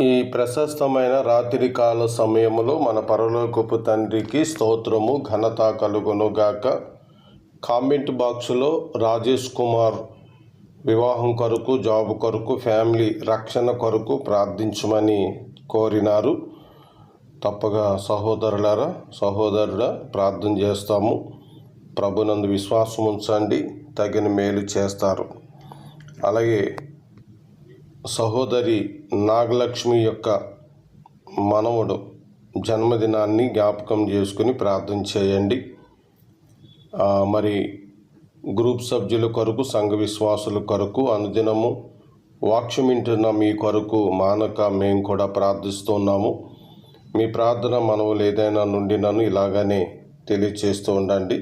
ఈ ప్రశస్తమైన రాత్రికాల సమయములో మన పరలోకపు తండ్రికి స్తోత్రము ఘనత కలుగును గాక కామెంట్ బాక్సులో రాజేష్ కుమార్ వివాహం కొరకు జాబ్ కొరకు ఫ్యామిలీ రక్షణ కొరకు ప్రార్థించమని కోరినారు. తప్పగా సహోదరులారా సహోదరుడా ప్రార్థన చేస్తాము. ప్రభునందు విశ్వాసం ఉంచండి తగిన మేలు చేస్తారు. అలాగే సహోదరి నాగలక్ష్మి యొక్క మనవడు జన్మదినాన్ని జ్ఞాపకం చేసుకుని ప్రార్థన చేయండి. మరి గ్రూప్ సభ్యుల కొరకు సంఘ విశ్వాసుల కొరకు అనుదినము వాక్యం వింటున్న మీ కొరకు మానక మేము కూడా ప్రార్థిస్తున్నాము మీ ప్రార్థన మనవులు ఏదైనా నుండి నన్ను ఇలాగనే తెలియచేస్తూ ఉండండి.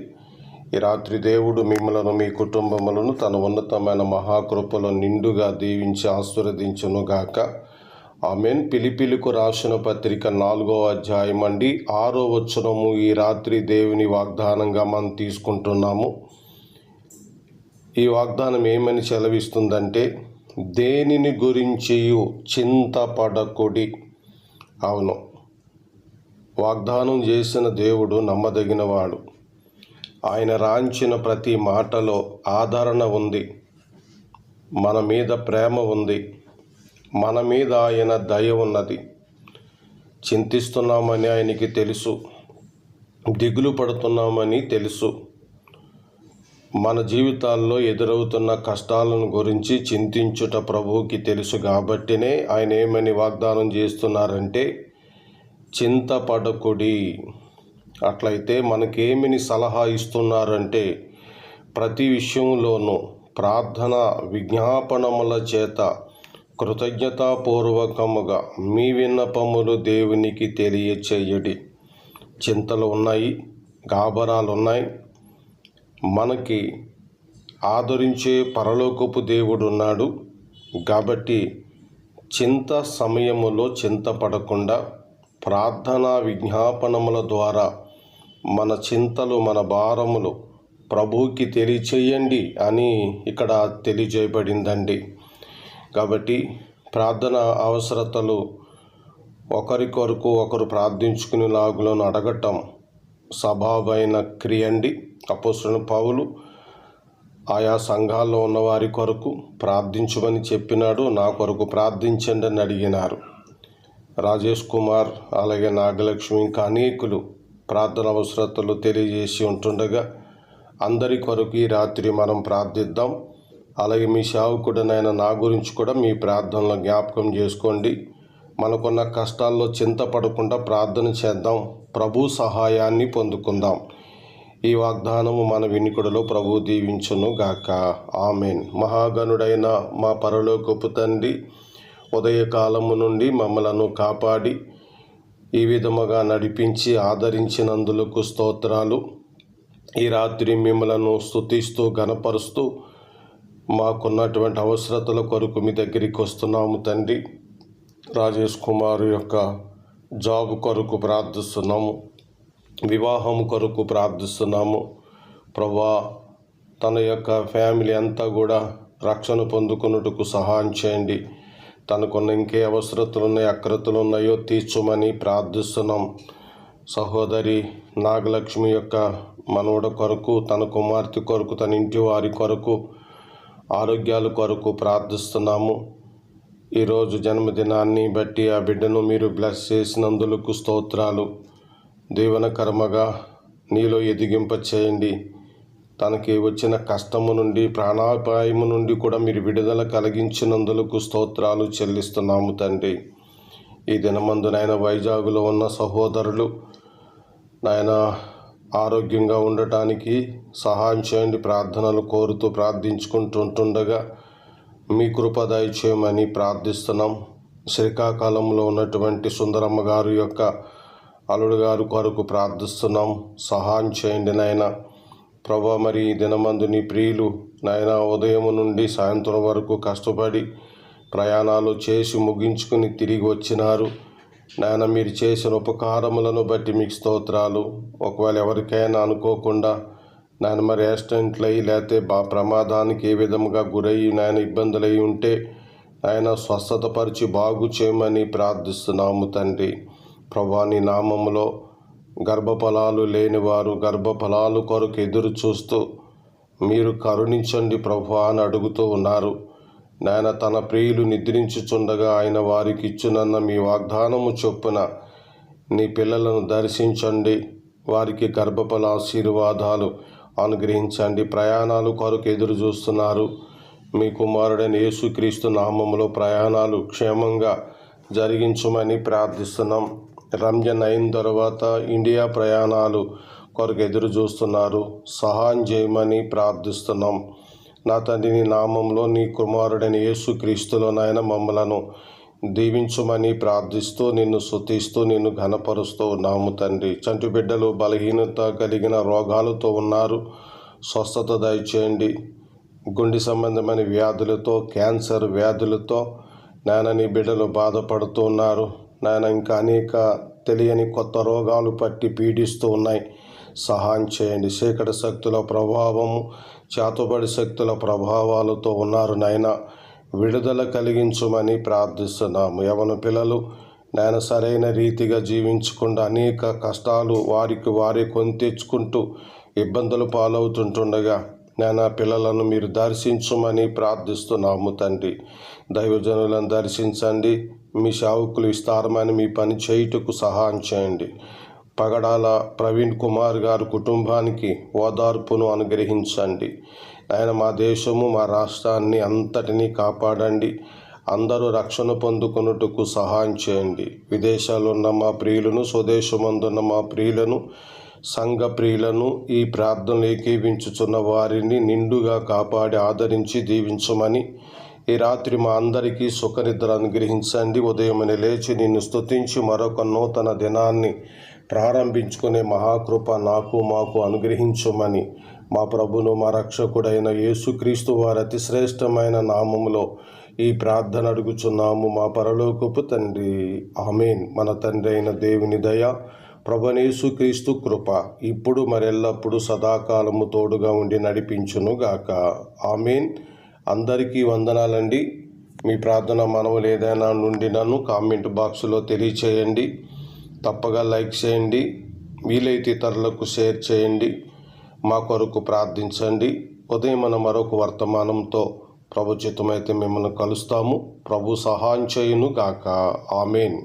ఈ రాత్రి దేవుడు మిమ్మలను మీ కుటుంబములను తన ఉన్నతమైన మహాకృపలో నిండుగా దీవించి ఆశీర్వదించునుగాక ఆమెన్. పిలిపిలికు రాసిన పత్రిక నాలుగో అధ్యాయం అండి. ఆరో వచనము ఈ రాత్రి దేవుని వాగ్దానంగా మనం తీసుకుంటున్నాము. ఈ వాగ్దానం ఏమని సెలవిస్తుందంటే దేనిని గురించి చింతపడకుడి? అవును. వాగ్దానం చేసిన దేవుడు నమ్మదగినవాడు. ఆయన రాంచిన ప్రతి మాటలో ఆదరణ ఉంది. మన మీద ప్రేమ ఉంది. మన మీద ఆయన దయ ఉన్నది. చింతిస్తున్నామని ఆయనకి తెలుసు. దిగులు పడుతున్నామని తెలుసు. మన జీవితాల్లో ఎదురవుతున్న కష్టాలను గురించి చింతించుట ప్రభువుకి తెలుసు కాబట్టినే ఆయన ఏమని వాగ్దానం చేస్తున్నారంటే చింతపడకుడి. అట్లయితే మనకేమిని సలహా ఇస్తున్నారంటే ప్రతి విషయంలోనూ ప్రార్థన విజ్ఞాపనముల చేత కృతజ్ఞతాపూర్వకముగా మీ విన్నపములు దేవునికి తెలియచేయడి. చింతలు ఉన్నాయి గాబరాలు ఉన్నాయి మనకి ఆదరించే పరలోకపు దేవుడు ఉన్నాడు కాబట్టి చింత సమయములో చింతపడకుండా ప్రార్థనా విజ్ఞాపనముల ద్వారా మన చింతలు మన భారములు ప్రభువుకి తెలియచేయండి అని ఇక్కడ తెలియజేయబడిందండి. కాబట్టి ప్రార్థన అవసరతలు ఒకరికొరకు ఒకరు ప్రార్థించుకునే లాగులను అడగటం సభావైన క్రియ అండి. అపోస్తున్న పౌలు ఆయా సంఘాల్లో ఉన్న వారి కొరకు ప్రార్థించమని చెప్పినాడు నా కొరకు ప్రార్థించండి అని అడిగినారు. రాజేష్ కుమార్ అలాగే నాగలక్ష్మి ఇంకా అనేకులు ప్రార్థన అవసరతలు తెలియజేసి ఉంటుండగా అందరి కొరకు ఈ రాత్రి మనం ప్రార్థిద్దాం. అలాగే మీ సేవకుడనైన నా గురించి కూడా మీ ప్రార్థనలో జ్ఞాపకం చేసుకోండి. మనకున్న కష్టాల్లో చింతపడకుండా ప్రార్థన చేద్దాం. ప్రభు సహాయాన్ని పొందుకుందాం. ఈ వాగ్దానము మన వినికుడలో ప్రభు దీవించును గాక. ఆమెన్. మహాగణుడైన మా పరలోకపు తండ్రి ఉదయకాలము నుండి మమ్మలను కాపాడి ఈ విధముగా నడిపించి ఆదరించినందులకు స్తోత్రాలు. ఈ రాత్రి మిమ్మలను స్థుతిస్తూ గనపరుస్తూ మాకున్నటువంటి అవసరతల కొరకు మీ దగ్గరికి వస్తున్నాము తండ్రి. రాజేష్ కుమార్ యొక్క జాబ్ కొరకు ప్రార్థిస్తున్నాము. వివాహం కొరకు ప్రార్థిస్తున్నాము. ప్రభా తన యొక్క ఫ్యామిలీ అంతా కూడా రక్షణ పొందుకున్నట్టుకు సహాయం చేయండి. తనకున్న ఇంకే అవసరతలు ఉన్నాయి అక్రతలు ఉన్నాయో తీర్చుమని ప్రార్థిస్తున్నాం. సహోదరి నాగలక్ష్మి యొక్క మనవడ కొరకు తన కుమార్తె కొరకు తన ఇంటి వారి కొరకు ఆరోగ్యాల కొరకు ప్రార్థిస్తున్నాము. ఈరోజు జన్మదినాన్ని బట్టి ఆ బిడ్డను మీరు బ్లెస్ చేసినందులకు స్తోత్రాలు. దీవనకర్మగా నీలో ఎదిగింప చేయండి తనకి వచ్చిన కష్టము నుండి ప్రాణాపాయము నుండి కూడా మీరు విడుదల కలిగించినందులకు స్తోత్రాలు చెల్లిస్తున్నాము తండ్రి. ఈ దినమందు నాయన వైజాగ్లో ఉన్న సహోదరులు నాయన ఆరోగ్యంగా ఉండటానికి సహాయం చేయండి ప్రార్థనలు కోరుతూ ప్రార్థించుకుంటుంటుండగా మీ కృప దయచేయమని ప్రార్థిస్తున్నాం. శ్రీకాకుళంలో ఉన్నటువంటి సుందరమ్మ గారు యొక్క అల్లుడు గారు కొరకు ప్రార్థిస్తున్నాం. సహాయం చేయండి నాయన. ప్రభా మరి ఈ దినమందు నీ ప్రియులు నాయన ఉదయం నుండి సాయంత్రం వరకు కష్టపడి ప్రయాణాలు చేసి ముగించుకుని తిరిగి వచ్చినారు. నాయన మీరు చేసిన ఉపకారములను బట్టి మీకు స్తోత్రాలు. ఒకవేళ ఎవరికైనా అనుకోకుండా నాయన మరి యాక్సిడెంట్లు అయ్యి లేకపోతే బా ప్రమాదానికి ఏ విధంగా గురయ్యి నాయన ఇబ్బందులు అయి ఉంటే ఆయన స్వస్థతపరిచి బాగు చేయమని ప్రార్థిస్తున్నాము తండ్రి. ప్రభాని నామంలో నామములో గర్భఫలాలు లేనివారు గర్భఫలాలు కొరకు ఎదురు చూస్తూ మీరు కరుణించండి ప్రభు అని అడుగుతూ ఉన్నారు. నాయన తన ప్రియులు నిద్రించుచుండగా ఆయన వారికి ఇచ్చునన్న మీ వాగ్దానము చొప్పున నీ పిల్లలను దర్శించండి. వారికి గర్భఫల ఆశీర్వాదాలు అనుగ్రహించండి. ప్రయాణాలు కొరకు ఎదురు చూస్తున్నారు. మీ కుమారుడైన యేసుక్రీస్తు నామములో ప్రయాణాలు క్షేమంగా జరిగించమని ప్రార్థిస్తున్నాం. రంజాన్ అయిన తర్వాత ఇండియా ప్రయాణాలు కొరకు ఎదురు చూస్తున్నారు. సహాయం చేయమని ప్రార్థిస్తున్నాం. నా తండ్రి నీ నామంలో నీ కుమారుడైన యేసుక్రీస్తులో నాయన మమ్మలను దీవించమని ప్రార్థిస్తూ నిన్ను శుతిస్తూ నిన్ను ఘనపరుస్తూ ఉన్నాము తండ్రి. చంటి బిడ్డలు బలహీనత కలిగిన రోగాలతో ఉన్నారు. స్వస్థత దయచేయండి. గుండె సంబంధమైన వ్యాధులతో క్యాన్సర్ వ్యాధులతో నాన్న నీ బిడ్డలు బాధపడుతూ ఉన్నారు. నాయన ఇంకా అనేక తెలియని కొత్త రోగాలు పట్టి పీడిస్తూ ఉన్నాయి. సహాయం చేయండి. చీకటి శక్తుల ప్రభావము చేతబడి శక్తుల ప్రభావాలతో ఉన్నారు నాయన. విడుదల కలిగించమని ప్రార్థిస్తున్నాము. యవన పిల్లలు నాయన సరైన రీతిగా జీవించకుండా అనేక కష్టాలు వారికి వారే కొని తెచ్చుకుంటూ ఇబ్బందులు పాలవుతుంటుండగా నేను పిల్లలను మీరు దర్శించమని ప్రార్థిస్తున్నాము తండ్రి. దైవజనులను దర్శించండి. మీ సేవకులు విస్తారమైన మీ పని చేయుటకు సహాయం చేయండి. పగడాల ప్రవీణ్ కుమార్ గారు కుటుంబానికి ఓదార్పును అనుగ్రహించండి. ఆయన మా దేశము మా రాష్ట్రాన్ని అంతటినీ కాపాడండి. అందరూ రక్షణ పొందుకొనుటకు సహాయం చేయండి. విదేశాల్లో ఉన్న మా ప్రియులను స్వదేశమందున్న మా ప్రియులను సంఘ ప్రియులను ఈ ప్రార్థనలు ఏకీవించుచున్న వారిని నిండుగా కాపాడి ఆదరించి దీవించమని ఈ రాత్రి మా అందరికీ సుఖనిద్ర అనుగ్రహించండి. ఉదయమని లేచి నిన్ను స్తుతించి మరొక నూతన దినాన్ని ప్రారంభించుకునే మహాకృప నాకు మాకు అనుగ్రహించమని మా ప్రభును మా రక్షకుడైన యేసుక్రీస్తు వారి అతి శ్రేష్టమైన నామములో ఈ ప్రార్థన అడుగుచున్నాము. మా పరలోకపు తండ్రి ఆమెన్. మన తండ్రి అయిన దేవుని దయ ప్రభనేసుక్రీస్తు కృప ఇప్పుడు మరెల్లప్పుడు సదాకాలము తోడుగా ఉండి నడిపించును గాక ఆమెన్. అందరికీ వందనాలండి. మీ ప్రార్థన మనవులు ఏదైనా నుండి నన్ను కామెంట్ బాక్స్లో తెలియచేయండి. తప్పగా లైక్ చేయండి. వీలైతే ఇతరులకు షేర్ చేయండి. మా కొరకు ప్రార్థించండి. ఉదయం మన మరొక వర్తమానంతో ప్రభుచితమైతే మిమ్మల్ని కలుస్తాము. ప్రభు సహాయం చేయును గాక ఆమెన్.